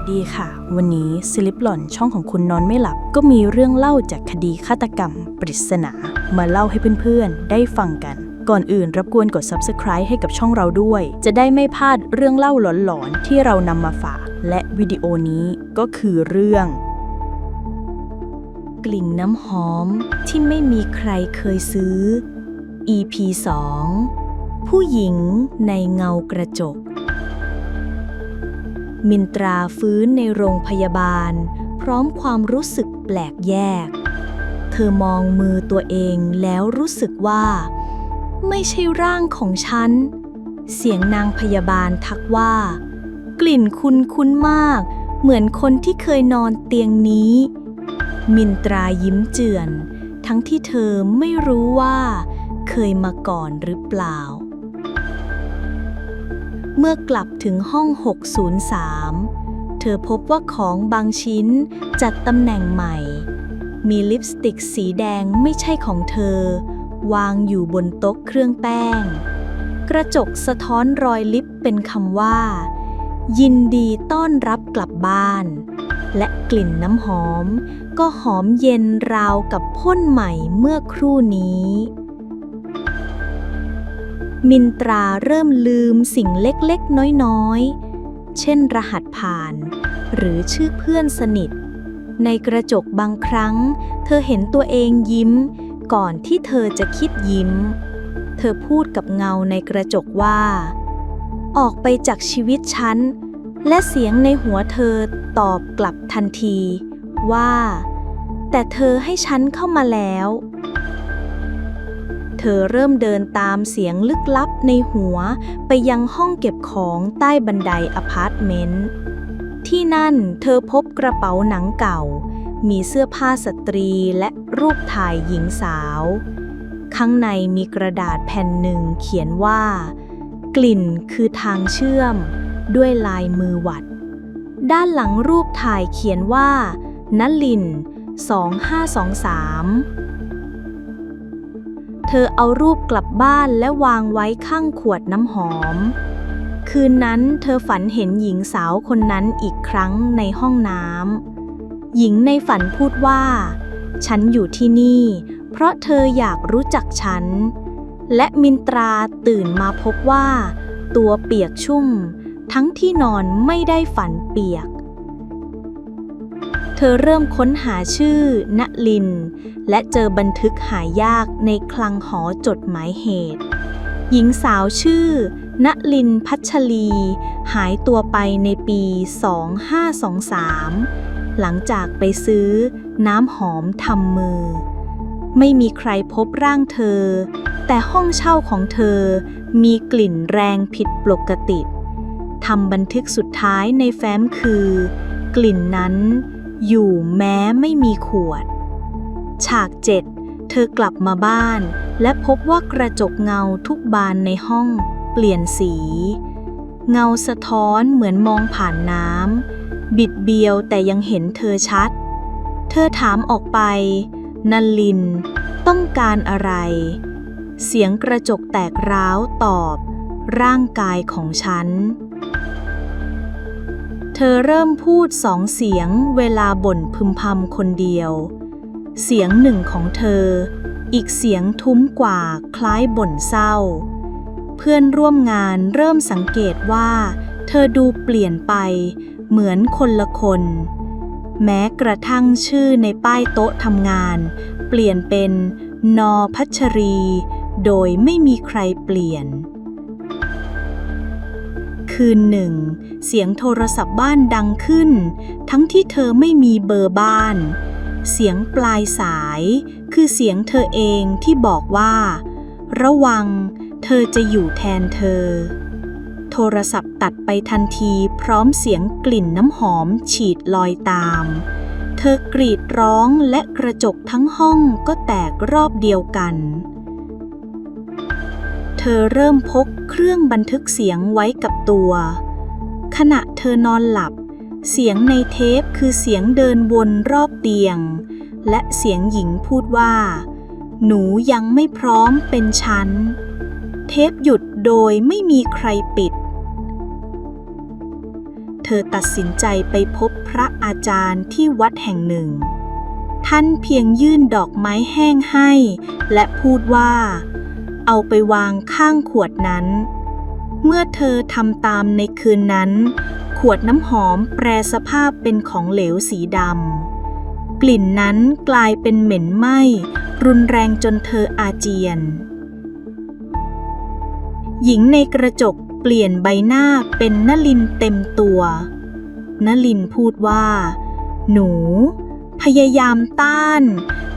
สดีค่ะ วันนี้สลิปหล่อนช่องของคุณนอนไม่หลับ ก็มีเรื่องเล่าจากคดีฆาตกรรม ปริศนา มาเล่าให้เพื่อนๆ ได้ฟังกัน ก่อนอื่นรบกวนกด subscribe ให้กับช่องเราด้วย จะได้ไม่พลาดเรื่องเล่าหลอนๆ ที่เรานำมาฝาก และวิดีโอนี้ก็คือเรื่อง กลิ่นน้ำหอมที่ไม่มีใครเคยซื้อ EP 2 ผู้หญิงในเงากระจก มินตราฟื้นในโรงพยาบาล พร้อมความรู้สึกแปลกแยก เธอมองมือตัวเองแล้วรู้สึกว่า ไม่ใช่ร่างของฉัน เสียงนางพยาบาลทักว่า กลิ่นคุ้นคุ้นๆมาก เหมือนคนที่เคยนอนเตียงนี้ มินตรายิ้มเจือน ทั้งที่เธอไม่รู้ว่า เคยมาก่อนหรือเปล่า เมื่อกลับถึงห้อง 603 เธอพบว่าของบางชิ้นจัดตำแหน่งใหม่ มีลิปสติกสีแดงไม่ใช่ของเธอ วางอยู่บนโต๊ะเครื่องแป้ง กระจกสะท้อนรอยลิปเป็นคำว่า ยินดีต้อนรับกลับบ้าน และกลิ่นน้ำหอม ก็หอมเย็นราวกับพ่นใหม่เมื่อครู่นี้ มินตราเริ่มลืมสิ่งเล็กๆ น้อยๆ เช่นรหัสผ่าน หรือชื่อเพื่อนสนิท ในกระจกบางครั้ง เธอเห็นตัวเองยิ้ม ก่อนที่เธอจะคิดยิ้ม เธอพูดกับเงาในกระจกว่า ออกไปจากชีวิตฉัน และเสียงในหัวเธอตอบกลับทันที ว่า แต่เธอให้ฉันเข้ามาแล้ว เธอเริ่มเดินตามเสียงลึกลับในหัว ไปยังห้องเก็บของใต้บันไดอพาร์ตเมนต์ ที่นั่นเธอพบกระเป๋าหนังเก่า มีเสื้อผ้าสตรีและรูปถ่ายหญิงสาว ข้างในมีกระดาษแผ่นหนึ่งเขียนว่า กลิ่นคือทางเชื่อม ด้วยลายมือหวัด ด้านหลังรูปถ่ายเขียนว่า นลิน 2523 เธอเอารูปกลับบ้านและวางไว้ข้างขวดน้ำหอม คืนนั้นเธอฝันเห็นหญิงสาวคนนั้นอีกครั้งในห้องน้ำ หญิงในฝันพูดว่า ฉันอยู่ที่นี่ เพราะเธออยากรู้จักฉัน และมินตราตื่นมาพบว่า ตัวเปียกชุ่ม ทั้งที่นอนไม่ได้ฝันเปียก เธอเริ่มค้นหาชื่อ ณลิน และเจอบันทึกหายากในคลังหอจดหมายเหตุ หญิงสาวชื่อ ณลินพัชรี หายตัวไปในปี 2523 หลังจากไปซื้อน้ำหอมทำมือ ไม่มีใครพบร่างเธอ แต่ห้องเช่าของเธอมีกลิ่นแรงผิดปกติทำบันทึกสุดท้ายในแฟ้มคือ กลิ่นนั้น อยู่แม้ไม่มีขวด ฉากเจ็ดเธอกลับมาบ้าน และพบว่ากระจกเงาทุกบานในห้อง เปลี่ยนสี เงาสะท้อนเหมือนมองผ่านน้ำ บิดเบี้ยวแต่ยังเห็นเธอชัด เธอถามออกไปนันลิน ต้องการอะไร เสียงกระจกแตกร้าวตอบ ร่างกายของฉัน ธอเริ่มพูดสองเสียงเวลาบ่นพึมพำคนเดียว เสียงหนึ่งของเธอ อีกเสียงทุ้มกว่าคล้ายบ่นเศร้า เพื่อนร่วมงานเริ่มสังเกตว่า เธอดูเปลี่ยนไป เหมือนคนละคน แม้กระทั่งชื่อในป้ายโต๊ะทำงาน เปลี่ยนเป็นนอพัชรี โดยไม่มีใครเปลี่ยน คืนหนึ่ง เสียงโทรศัพท์บ้านดังขึ้น ทั้งที่เธอไม่มีเบอร์บ้าน เสียงปลายสาย คือเสียงเธอเองที่บอกว่า ระวัง เธอจะอยู่แทนเธอ โทรศัพท์ตัดไปทันทีพร้อมเสียงกลิ่นน้ำหอมฉีดลอยตาม เธอกรีดร้องและกระจกทั้งห้องก็แตกรอบเดียวกันเธอเริ่มพกเครื่องบันทึกเสียงไว้กับตัว ขณะเธอนอนหลับ เสียงในเทปคือเสียงเดินวนรอบเตียง และเสียงหญิงพูดว่า หนูยังไม่พร้อมเป็นฉัน เทปหยุดโดยไม่มีใครปิด เธอตัดสินใจไปพบพระอาจารย์ที่วัดแห่งหนึ่ง ท่านเพียงยื่นดอกไม้แห้งให้ และพูดว่า เอาไปวางข้างขวดนั้น เมื่อเธอทำตามในคืนนั้น ขวดน้ำหอมแปรสภาพเป็นของเหลวสีดำ กลิ่นนั้นกลายเป็นเหม็นไหม้ รุนแรงจนเธออาเจียน หญิงในกระจกเปลี่ยนใบหน้าเป็นนลินเต็มตัวนลินพูดว่า หนู พยายามต้าน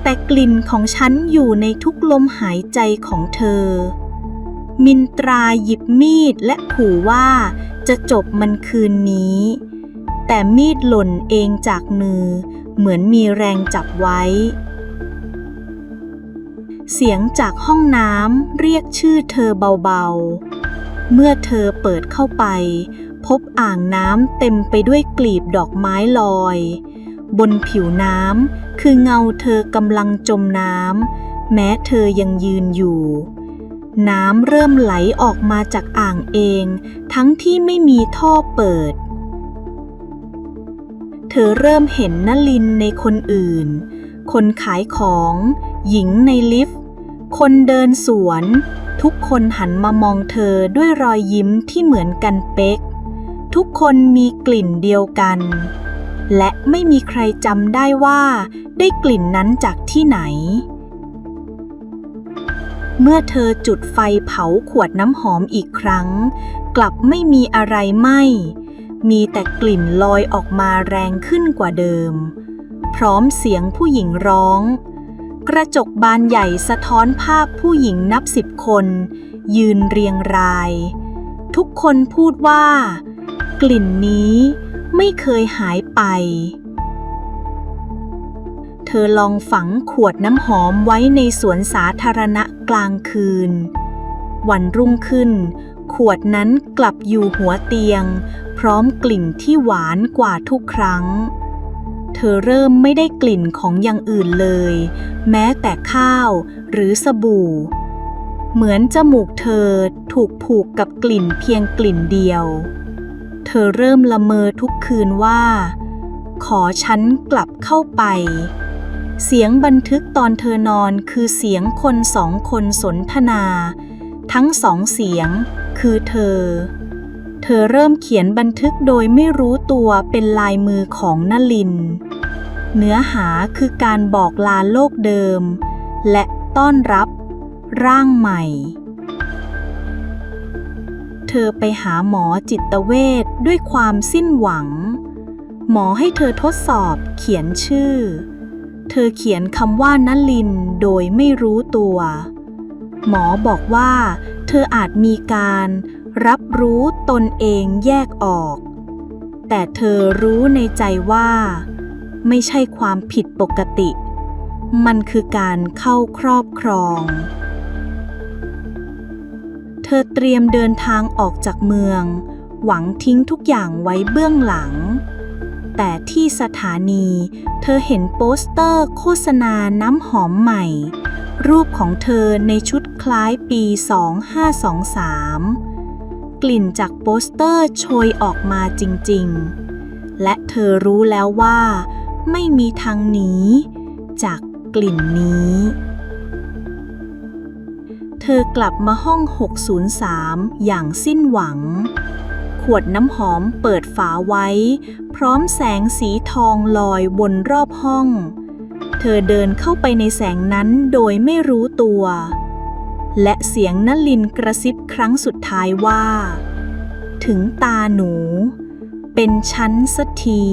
แต่กลิ่นของฉันอยู่ในทุกลมหายใจของเธอ มินตราหยิบมีดและขู่ว่าจะจบมันคืนนี้ แต่มีดหล่นเองจากมือ เหมือนมีแรงจับไว้ เสียงจากห้องน้ำเรียกชื่อเธอเบาๆ เมื่อเธอเปิดเข้าไป พบอ่างน้ำเต็มไปด้วยกลีบดอกไม้ลอย บนผิวน้ำคือเงาเธอกำลังจมน้ำแม้เธอยังยืนอยู่ น้ำเริ่มไหลออกมาจากอ่างเอง ทั้งที่ไม่มีท่อเปิด เธอเริ่มเห็นนลินในคนอื่น คนขายของ หญิงในลิฟต์ คนเดินสวน ทุกคนหันมามองเธอด้วยรอยยิ้มที่เหมือนกันเป๊ก ทุกคนมีกลิ่นเดียวกัน และไม่มีใครจำได้ว่าได้กลิ่นนั้นจากที่ไหน เมื่อเธอจุดไฟเผาขวดน้ำหอมอีกครั้ง กลับไม่มีอะไรไหมมีแต่กลิ่นลอยออกมาแรงขึ้นกว่าเดิม พร้อมเสียงผู้หญิงร้อง กระจกบานใหญ่สะท้อนภาพผู้หญิงนับสิบคน ยืนเรียงราย ทุกคนพูดว่า กลิ่นนี้ไม่เคยหายไป เธอลองฝังขวดน้ำหอมไว้ในสวนสาธารณะ กลางคืน วันรุ่งขึ้น ขวดนั้นกลับอยู่หัวเตียง พร้อมกลิ่นที่หวานกว่าทุกครั้ง เธอเริ่มไม่ได้กลิ่นของอย่างอื่นเลย แม้แต่ข้าวหรือสบู่ เหมือนจมูกเธอถูกผูกกับกลิ่นเพียงกลิ่นเดียว เธอเริ่มละเมอทุกคืนว่า ขอฉันกลับเข้าไป เสียงบันทึกตอนเธอนอนคือเสียงคนสองคนสนทนา ทั้งสองเสียง คือเธอ เธอเริ่มเขียนบันทึกโดยไม่รู้ตัวเป็นลายมือของนลิน เนื้อหาคือการบอกลาโลกเดิม และต้อนรับ ร่างใหม่ เธอไปหาหมอจิตเวชด้วยความสิ้นหวัง หมอให้เธอทดสอบเขียนชื่อ เธอเขียนคำว่านลินโดยไม่รู้ตัว หมอบอกว่า เธออาจมีการรับรู้ตนเองแยกออก แต่เธอรู้ในใจว่า ไม่ใช่ความผิดปกติ มันคือการเข้าครอบครอง เธอเตรียมเดินทางออกจากเมือง หวังทิ้งทุกอย่างไว้เบื้องหลัง แต่ที่สถานี เธอเห็นโปสเตอร์โฆษณาน้ำหอมใหม่ รูปของเธอในชุดคล้ายปี 2523 กลิ่นจากโปสเตอร์โชยออกมาจริง ๆ และเธอรู้แล้วว่า ไม่มีทางหนีจากกลิ่นนี้ เธอกลับมาห้อง 603 อย่างสิ้นหวัง ขวดน้ำหอมเปิดฝาไว้ พร้อมแสงสีทองลอยบนรอบห้อง เธอเดินเข้าไปในแสงนั้นโดยไม่รู้ตัว และเสียงนลินกระซิบครั้งสุดท้ายว่า ถึงตาหนู เป็นชั้นสักที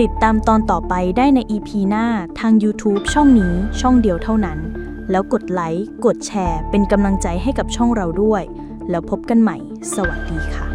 ติดตามตอนต่อไปได้ใน EP หน้าทาง YouTube ช่องนี้ช่องเดียวเท่านั้น แล้วกดไลค์ กดแชร์ เป็นกำลังใจให้กับช่องเราด้วย แล้วพบกันใหม่ สวัสดีค่ะ